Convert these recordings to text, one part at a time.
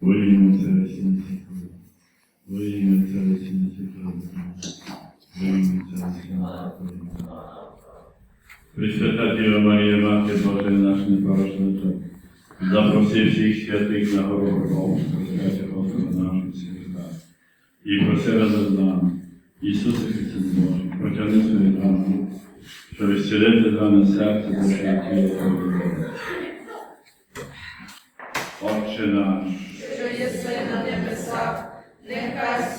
Во ім'я Отця і Сина і Святого. Во ім'я Отця і Сина і Святого. Во ім'я Отця і Сина і Святого. Пресвята Діва Марія, Мати Божа, наш непорочний Бог, запроси всіх святих на гору Богом, розкажи Господа нашого Христа. І проси разом з нами, Ісусе Христе Божий, протягни свої рани, щоб зцілити з нами серце, душу і тіло. Отче наш,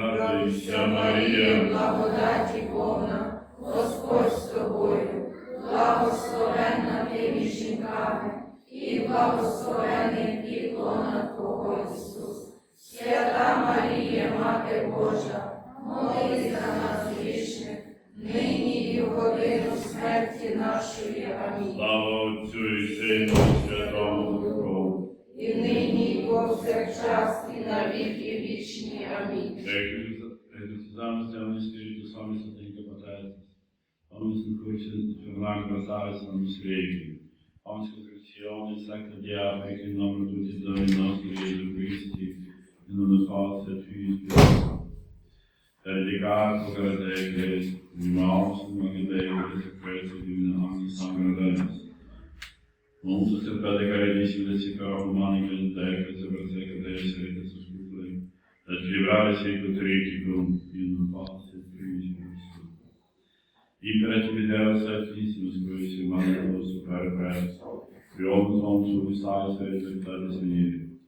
Радуйся, Марія, благодаті повна, Господь з тобою, благословенна ти між жінками, і благословений плітлона Твого Augusto Leonardo Gonçalves nos escreve. Onde os cristãos sacadeavam em nome do design nosso Jesus Cristo e nos falsa física. Delegado para a igreja, irmãos, uma ideia de sequência divina nossa sagrada. Vamos a predicar e se verificar romano em grande que se persegue desde a Jesus Cristo. Equilibrar esse ecotrico e nos falsa física e perante Deus Santíssimo, que o maravilhoso para o Criamos um sal ser exaltados nele.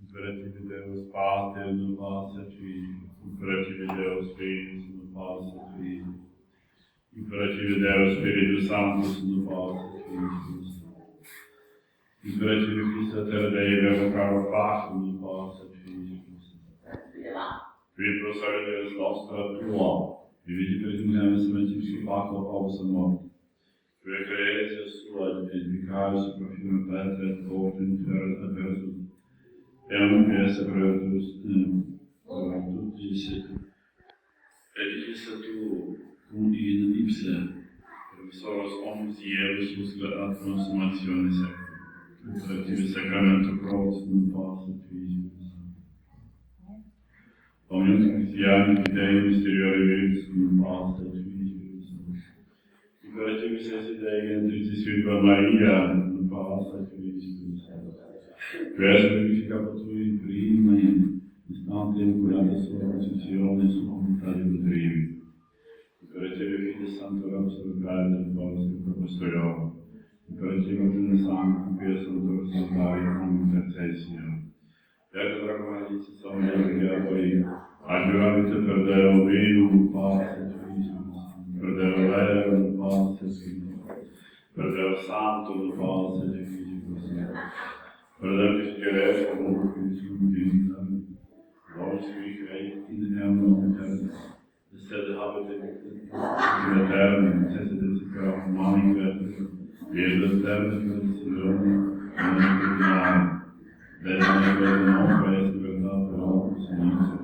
Imperativo Deus, Pater, no vosso Filho. Imperativo Deus, Filho, no vosso Filho. Imperativo Deus, Espírito Santo, no vosso Filho. Imperativo Cristo, Deus Dei, Verbo Caro, Passo, no vosso Filho. Vem, professor Deus, nossa tua alma. Güveni ödünlenmesine kimse fark olsun Für Creatus Lord, et vicarius profium pater, ordin terra versus, eum es apertus in oratum dicit. Et issa tu, cum in ipse, provisoros omnis iebus muscle ad consumationis, et activis sacramentum provis in pace, Vor 90 Jahren gidei mysteriöse virüsün altı Gördüğümüz sesiyle gendirdiği Silva Maria, no Palácio de Cristo do Céu. Peço verificar tu prima, estão tendo curado a sua posição e sua vontade do trigo. Imperativa Vida Santo Absolutário do Vosso Propastoral. Imperativa Vida Santo, Pia Santo Absolutário, como intercessão. Як драгоніться саме дьяволі, а дюраміться пердео вину, пасе пердео веру, пасе пердео санто, пасе пердео піскереско, муку, сумдінна, Лорський край, і не явно Це habite in eterno, це се децика маленька, вірда терміна, сильона, не Vedano vedano questo verdato sinistro. Vade Satana in Vedana vedana opet vrnata valku sinice.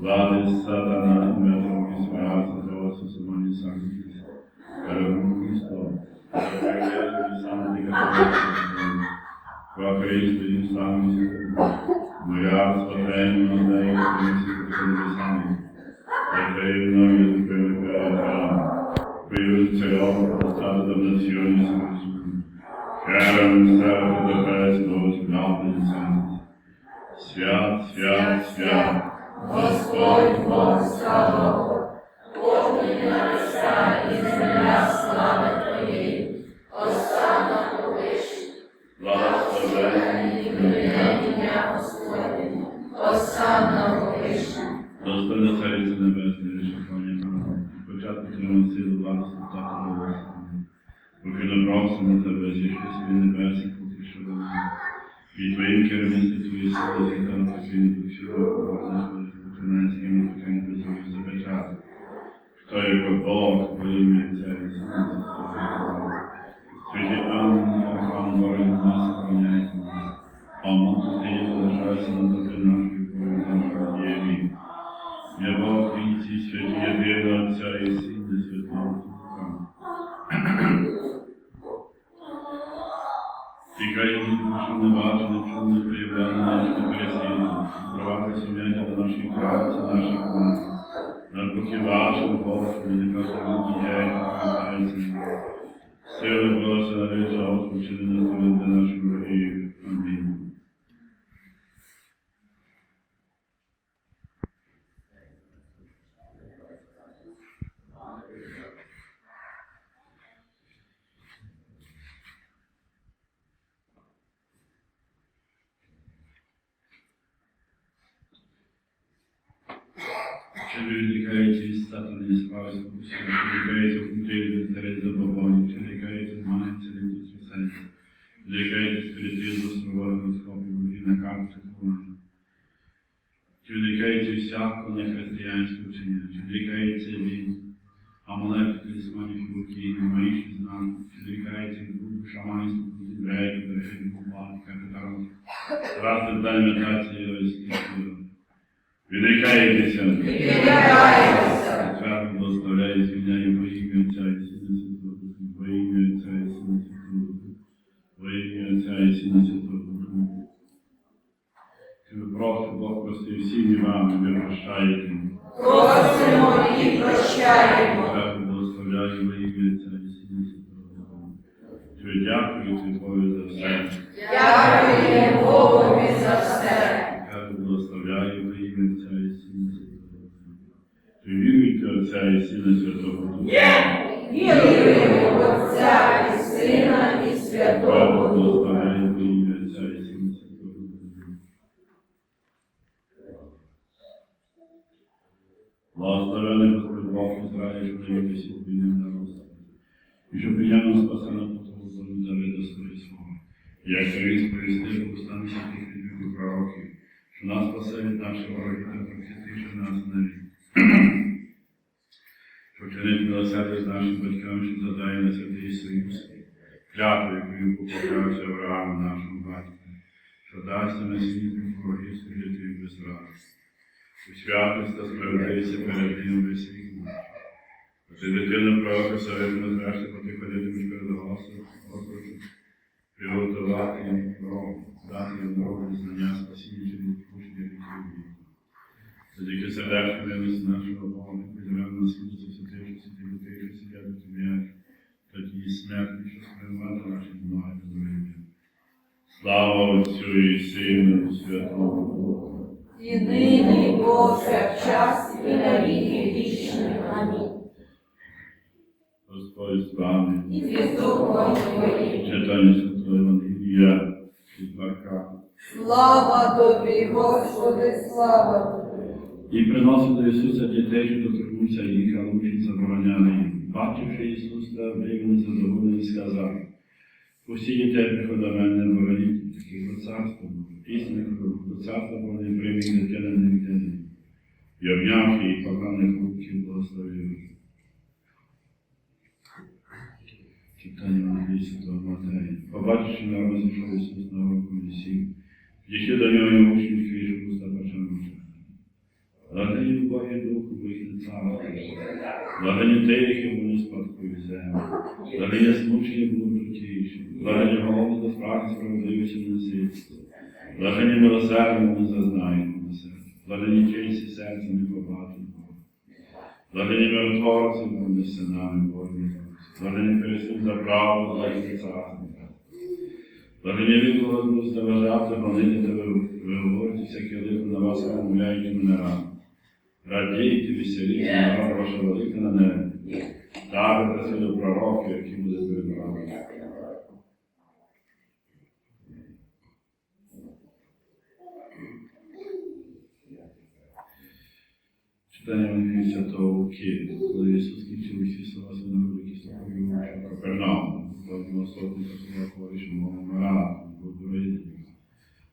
Vlade satana umetnog izvaraca zove su se manji sanktis. Karavun Hristo, je santi katoličnosti, koja Hristo in sami Moja spatenja da je krenci katoličnosti sami. Potrebno je da prelekala hrana. Prijuzi celovo postata da nacionalni santi. Best those mountains and Свят, свят, свят, Господь Бог слава, повні небеса і земля слави Твоєї, Осана повиш, благословенний ім'я Господнє, Осана повиш. Достойна Цариця Небесна, рішення і початку цього сили благослови та Поки не просимо тебе, зійшли собі небесні, поки що до нас. Під твоїм керівництвом твої сили зітана потрібні до всього, повернеш виконанським і таким безумовно забачати. Хто є Бог, во ім'я Отця і Сина, Святі Ангели, Архан, Боже, нас охороняйте нас. Помогти ти залишайся на добре нашої повідомлення Єві. Я Бог, Вінці, святі єдиного Отця і Сина, Святого Тікай від душу небачене, чудне проявляння наших переслідувань, провади сумляння до наших праці, наших мат. Наркоті вашим Господи, нехай тебе діяє, пам'ятається. Сили Божа, реча, Господи, не назвити наших ворогів. Амінь. Чи ви відрікаєте від статуни справи спокусу, чи відрікаєте культури затереть забобонів, чи відрікаєте змагання цілити списання, чи відрікаєте спиритизму свободу схопів і на карту кухонну, чи відрікаєте всяку нехристиянську вчення, чи відрікаєте від амулету, талісманів, фігурки, магічних знаків, чи відрікаєте групу шаманську, євреїв, берегів, купати, капіталів, разних дальментації, розкішів, Відрікаєтеся. Відрікаємося. Свято благословляє, звільняє во ім'я Отця і Сина Святого Духа, во ім'я Отця і Сина Святого Духа, во ім'я Отця і Сина Святого Духа. Ви просто Бог простив всім і вам, ви прощаєте. Просимо і прощаємо. Свято благословляє во ім'я Отця і Сина Святого Духа. Чи ви дякуєте за все. Дякуємо Богові за все. Хай благословляє во ім'я Отця і Сина Святого Духа. Чи віруєте Отця і Сина Святого Духа? Віруємо в Отця і Сина і Святого Духа. І. Благословений Господь Бог Ізраїль, що дає всі війни на Господи. І що приямо спасено по тому Божу завида своє свого. Як Сирій сповістив устами святих відбігу пророків, що нас спасе від наших ворогів та прохистивши нас на вік. Вчинить милосердя з нашим батькам, що задає на святий Союз. Клятву, яку він поклявся Аврааму, нашому батьку, що дасть нам світлі ворогів служити їм без. У святості та справедливість перед ним весь вік наш. Ти дитина пророка Савитна зрешти потиходитимеш перед Господом, Господом, приготувати їм дорогу, дати їм дорогу знання, спасіння Завдяки сердечку милості нашого Бога, підрем на світі, засвятивши святі дітей, що сидять у тобі, тоді смертні, що сприймати наші ноги безвинні. Слава Отцю і Сину і Святому Духу. І нині, і повсякчас, і на віки вічні. Амінь. Господь з вами. І з Духом Твоїм. Читання Святого Євангелія від Марка. Слава Тобі, Господи, слава Тобі. І приносив до Ісуса дітей, що доторкнувся їх, а учні забороняли їм. Бачивши Ісус він задоволений, сказав, усі дітей приходять мене, бо таких до царства, істинних до царства, бо не прийме їх дитина не віддане. І обнявши їх поганих руків, благословив. Читання Євангелії Святого Матея. Побачивши народ, зійшов Ісус на руку і сів. Дійшли до нього і учні відкрили уста почали Благані Боги Духу, не царство. Благані те, які вони. Благані змучені будуть крутіші. Благані голови до справи справедливості насильства. Благані милосердя не зазнають милосердя. Благані честі серця не побачать Бога. Благані миротворці будуть синами Божими. Благані пересуд за право, за царство. Благословенні Господь заважати, гонити тебе, виговорити всяке лихо на вас, вимовляючи мене рано. Радійте, веселіться, народ на небі. Ставите до пророки, які буде перед вами. Євангелія Святого Луки, коли Ісус кінчив усі слова народу, які слухали Капернаум, Божого сотні та слова хворі,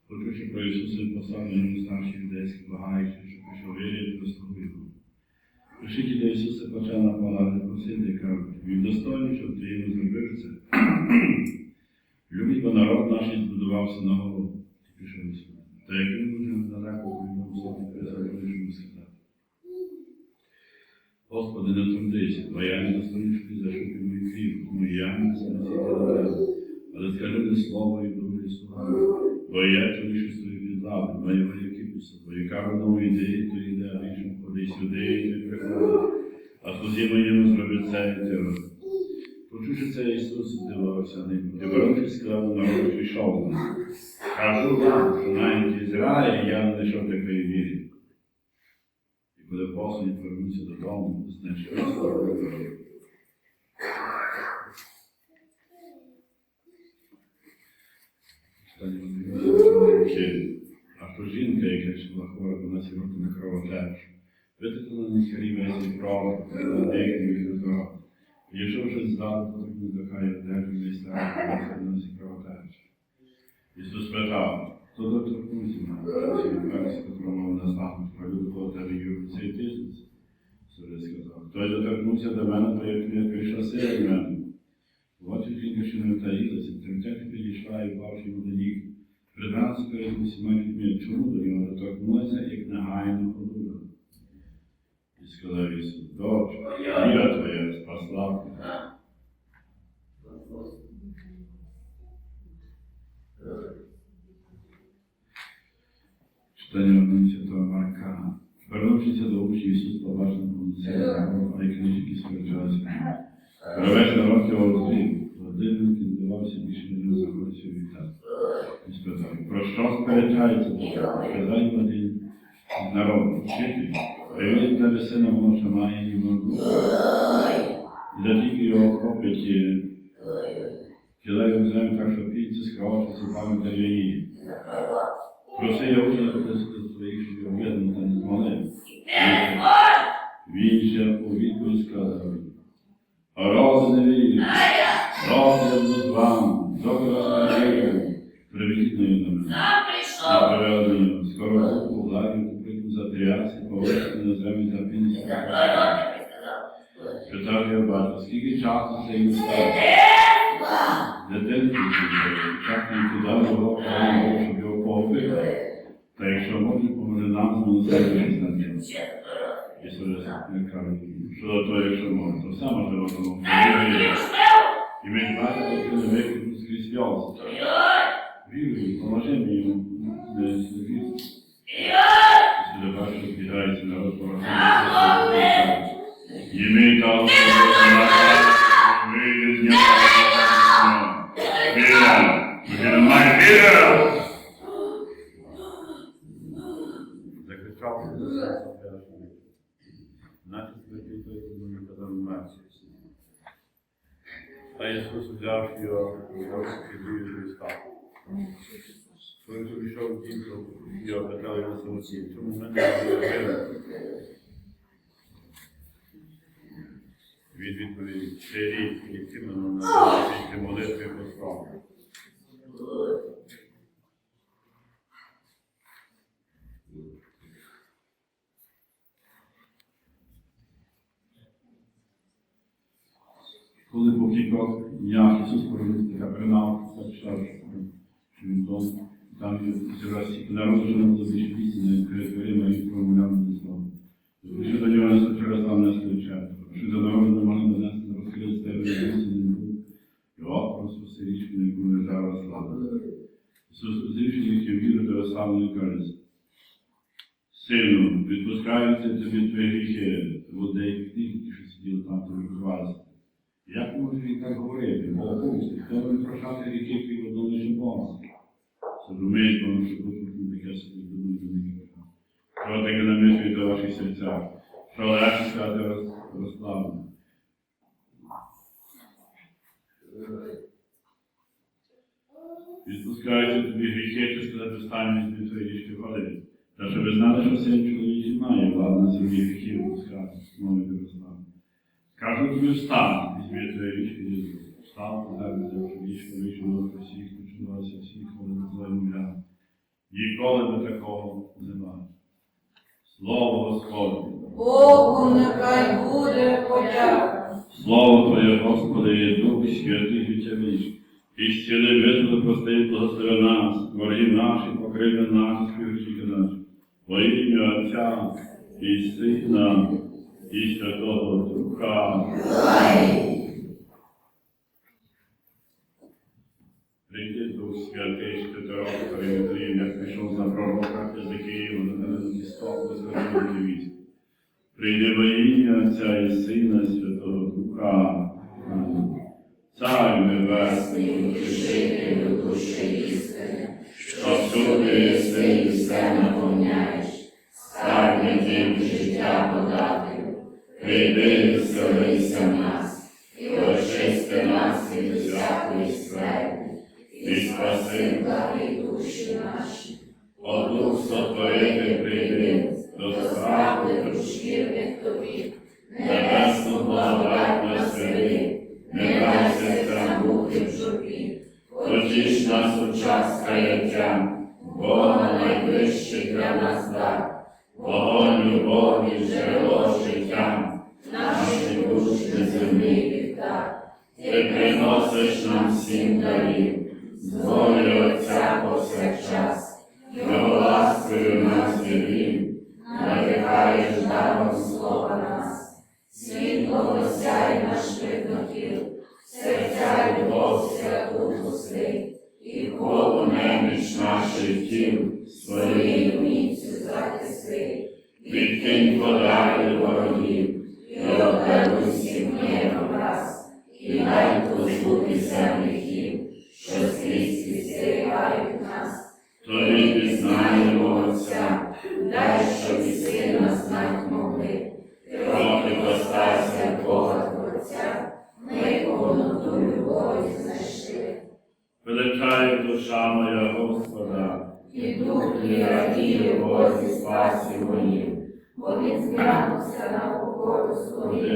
що мовимо раду, Богу родителів. Почувши про Ісуса поставлені старші юдейські, благаючи, що прийшов вірити до слуги. Пришиті до Ісуса почав нападати, просити, кажуть, він достойний, щоб ти йому зробив це. Любить, бо народ наш збудувався на голову. І пішов Ісус. Та як він дуже далеко приймав собі призову сказати. Господи, не трудися, бо я не достойний, щоб ти під мою крів, тому я не спаситель але скажи мені слово і добрі слова. Бо я чоловічу свою віддав, бо я великий бо яка воно йде, то йде, а іншим ходи сюди і не приходить. А слузі моєму зробить це і те. Почувши це, Ісус дивився ним, воротись сказав народу пішов. Кажу вам, що навіть Ізраїль я не знайшов такої віри. І коли послані повернувся додому, знайшли слово. Чи а то жінка, яка йшла хвора 12 років на кровотеч, витекла на них рівень на деяких вікна. Якщо щось здати, то не дохає одежу місця, на них кровотеч. Ісус спитав, хто доторкнувся мене, чи він перший, хто мав на захід, пролюбив до тебе Юрій цей тисяч. Сорі сказав, хто доторкнувся до мене, то як не прийшла сила в мене. От жінка, що не втаїлася, тремтячи підійшла і впавши йому до ніг. Придалася перед усіма людьми, чому до нього доторкнулася, як негайно подумала. І сказав Ісус, добре, віра твоя спасла тебе. Читання одного святого Марка. Вернувшися до учнів, Ісус побачив на себе, а й книжки сперечалися. Перевесь народ його розвів. Годинник більше не заходився вітати. І спитав, про що сперечається? Сказав їм один народ, вчитель, приводить тебе сина воно, що має і вогу. І да тільки його хопить кидає в землю так, що пільці скрававши зубами та її. Проси я учня до своїх, щоб його та не змогли. Він ще у відповідь сказав, Рози не вірю, рози з вам, добре сподіваю, привіть нею до мене. Його, скоро руку владі купити за трясі, повести на землі та пінці. Питав я батька, скільки часу це їм стало? Дитинці не кидав його, коли щоб його побити. Та якщо може, поможе нам змоносити на нього. Ісус не каже, що до того, якщо може, то все можливо тому. Що не викинуть скрізь в'ялся. Вірую, поможи мені йому не служити. Сюди бачу, кидається народ порахунку. І ми там вийде з нього. Віра! Вже немає віра! Закричав, що це все Наче святий той, кому не казав мати. А Ісус взяв його і розкидує Христа. Коли прийшов діток, його питали на самоті, чому ми не вірили? Він відповів, це рік, який ми на молитві послав. Коли по кількох днях Ісус повернувся Капернаум, почав, що він там, там зібрався народу, що не було пісні, перед дверима і промовляв на слово. Що до нього не через там не случає, не можна донести, не розкрити тебе, не був. І от просто все річку, яку лежала слава. Ісус узрівши їхню віру до ославленої каже, Сину, відпускаються тобі твої гріхи, деякі тих, що сиділи там, тобі хвалися. Як може він так говорити? Бо хто не прощати ріки, які одно лише Бога. Розумієш, тому що тут таке собі думаю. Що таке намислює до ваших серцях? Що легше сказати роз- розслаблено? Відпускаючи тобі гріхи, чи сказати стані від твої річки хвали. Та щоб ви знали, що син чоловічий має владу на землі гріхів відпускати, мовити розслаблено. Кажу тобі встань, візьми твої річки Єзу. Встав, позернися, що річку вийшов до всіх, почувалося всіх, коли на твоєму гляду. Ніколи би такого не бачив. Слово Господнє. Богу нехай буде подяка. Слово Твоє, Господи, Дух Святий життя вічне. І зціли визволи прости, благослови нас, ворогів наших, покриви наших, співчики наших. Во ім'я Отця і Сина і Святого Духа. Прийди Дух Святий, ти робиш як пішов за пророка Язикиєва, на мене стопу звернути Прийди во ім'я Отця і Сина Святого Духа. Амінь. Цар Небесний, Утішителю душі істини, що всюди єси Hallelujah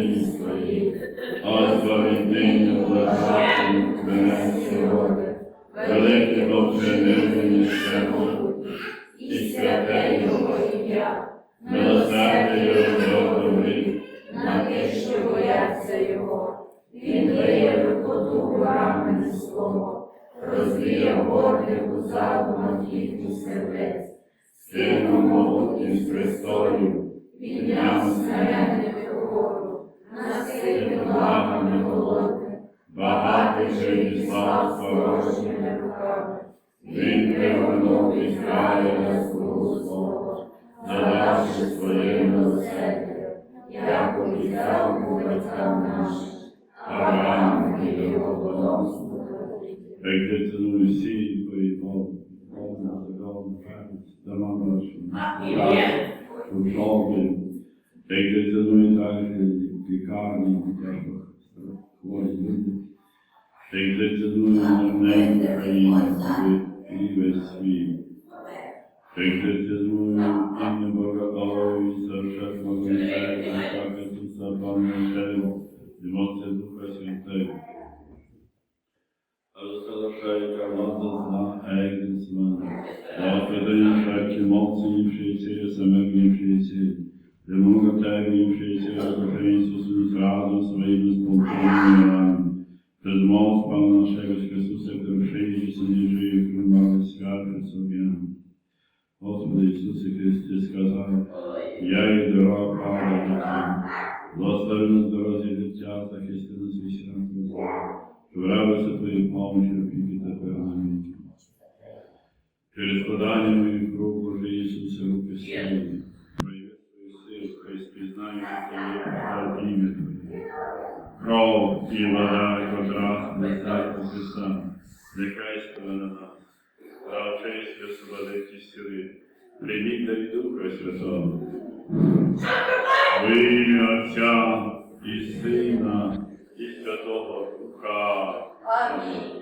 своїй своїй. ось бо віднині блажати венеці роди, велике нещему, і святе його ім'я, милосердя його на тих, що бояться його. Він дає висоту горами свого, розвіяв горди у задумах їхніх сердець. сином могутнім з престолів, Підняв смиренних угору, насити благами голодним, багатий живі слав порожніми руками. Він пригорнув Ізраїля слугу свого, задавши своє милосердя, як обіцяв у батькам нашим, Аврааму і його потомству. як ти цінує всі твої мови, повна пам'ять, дома цінує також лікарні, дитячих хворі люди, як ти цінує неньку країну і весь світ. Як ти цінує ім'я Бога Отця, Всякого Святого, так Ісуса Пам'ятаю, і моці Духа Святого. Rozpraszajka władza zna Egzman. Zaoferuję wszelkie mocy i przyjaciele samego nieprzyjacieli. Przez moc Pana naszego Chrystusa, który przyjdzie i nie żyje w gruntowy świat przed sobie. Господи Ісусе Христе сказав, я є дорога правда життя. Благослови нас дорозі життя, захисти нас від всякого зла. Вравися Твоєю помощью, опіки на віки. Через подання моїх рук, Боже Ісусе, руки свої, і вода, і контраст, бездатку Христа, нехай спливе на нас. Та честь висвободить і сили, прийміть дай Духа Святого. В ім'я Отця і Сина, і Святого Духа. Амінь.